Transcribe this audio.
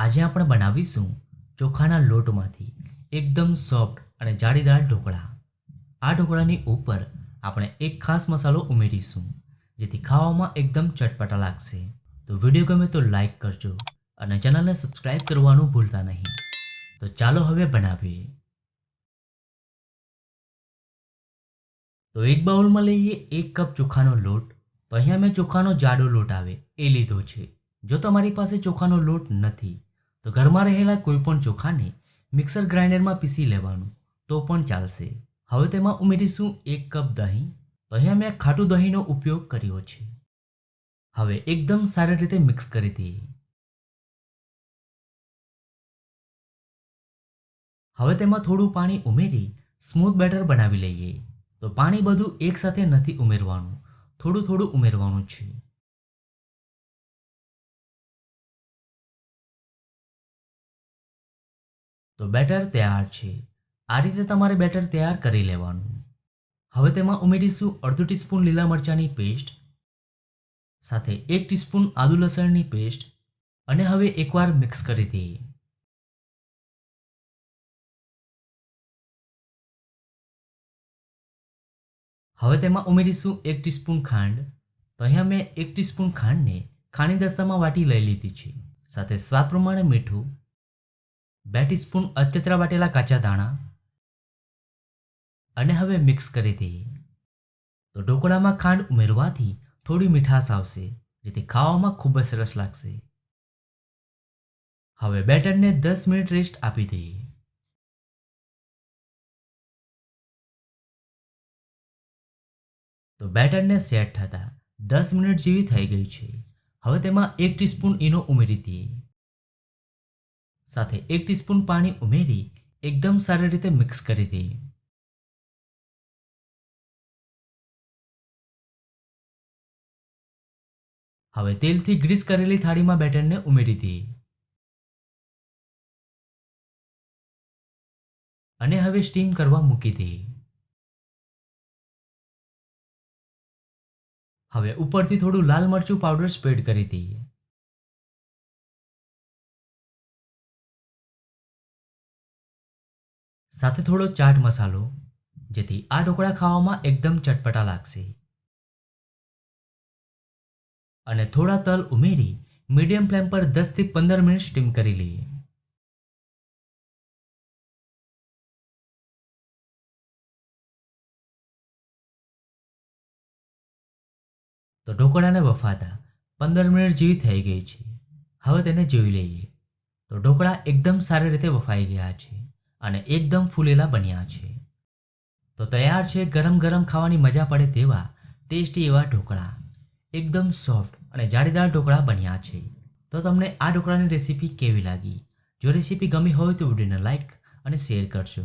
આજે આપણે બનાવીશું ચોખાના લોટમાંથી એકદમ સોફ્ટ અને જાળીદાર ઢોકળા. આ ઢોકળાની ઉપર આપણે એક ખાસ મસાલો ઉમેરીશું, જેથી ખાવામાં એકદમ ચટપટા લાગશે. તો વીડિયો ગમે તો લાઈક કરજો અને ચેનલને સબસ્ક્રાઈબ કરવાનું ભૂલતા નહીં. તો ચાલો હવે બનાવીએ. તો એક બાઉલમાં લઈએ એક કપ ચોખાનો લોટ. તો અહીંયા મેં ચોખાનો જાડો લોટ આવે એ લીધો છે. જો તમારી પાસે ચોખાનો લોટ નથી તો ઘરમાં રહેલા કોઈપણ ચોખાને મિક્સર ગ્રાઇન્ડરમાં પીસી લેવાનું, તો પણ ચાલશે. હવે તેમાં ઉમેરીશું એક કપ દહીં. તો અહીંયા મેં ખાટું દહીંનો ઉપયોગ કર્યો છે. હવે એકદમ સારી રીતે મિક્સ કરી દઈએ. હવે તેમાં થોડું પાણી ઉમેરી સ્મૂથ બેટર બનાવી લઈએ. તો પાણી બધું એકસાથે નથી ઉમેરવાનું, થોડું થોડું ઉમેરવાનું છે. તો બેટર તૈયાર છે. આ રીતે તમારે બેટર તૈયાર કરી લેવાનું. હવે તેમાં ઉમેરીશું અડધો ટીસ્પૂન લીલા મરચાંની પેસ્ટ, સાથે એક ટીસ્પૂન આદુ લસણની પેસ્ટ અને હવે એકવાર મિક્સ કરી દઈએ. હવે તેમાં ઉમેરીશું એક ટીસ્પૂન ખાંડ. તો અહીંયા મેં એક ટીસ્પૂન ખાંડને ખાણી દસ્તામાં વાટી લઈ લીધી છે. સાથે સ્વાદ પ્રમાણે મીઠું બે ટીસ્પૂન અચતરા વાટેલા કાચા દાણા અને હવે મિક્સ કરી દઈએ. તો ઢોકળામાં ખાંડ ઉમેરવાથી થોડી મીઠાશ આવશે, જેથી ખાવામાં ખૂબ જ સરસ લાગશે. હવે બેટરને દસ મિનિટ રેસ્ટ આપી દઈએ. તો બેટરને સેટ થતાં દસ મિનિટ જેવી થઈ ગઈ છે. હવે તેમાં એક ટીસ્પૂન ઈનો ઉમેરી દઈએ. સાથે એક ટીસ્પૂન પાણી ઉમેરી એકદમ સારી રીતે મિક્સ કરી દઈએ. હવે તેલથી ગ્રીસ કરેલી થાળીમાં બેટરને ઉમેરી દઈએ. અને હવે સ્ટીમ કરવા મૂકી દઈએ. હવે ઉપરથી થોડું લાલ મરચું પાવડર સ્પ્રેડ કરી દઈએ. સાથે થોડો ચાટ મસાલો, જેથી આ ઢોકળા ખાવામાં એકદમ ચટપટા લાગશે. અને થોડા તલ ઉમેરી મીડિયમ ફ્લેમ પર દસથી પંદર મિનિટ સ્ટીમ કરી લઈએ. તો ઢોકળાને બફાતા પંદર મિનિટ જેવી થઈ ગઈ છે. હવે તેને જોઈ લઈએ. તો ઢોકળા એકદમ સારી રીતે બફાઈ ગયા છે. અને એકદમ ફૂલેલા બન્યા છે. તો તૈયાર છે ગરમ ગરમ ખાવાની મજા પડે તેવા ટેસ્ટી એવા ઢોકળા. એકદમ સોફ્ટ અને જાળીદાર ઢોકળા બન્યા છે. તો તમને આ ઢોકળાની રેસીપી કેવી લાગી? જો રેસીપી ગમી હોય તો વિડીયોને લાઈક અને શેર કરજો.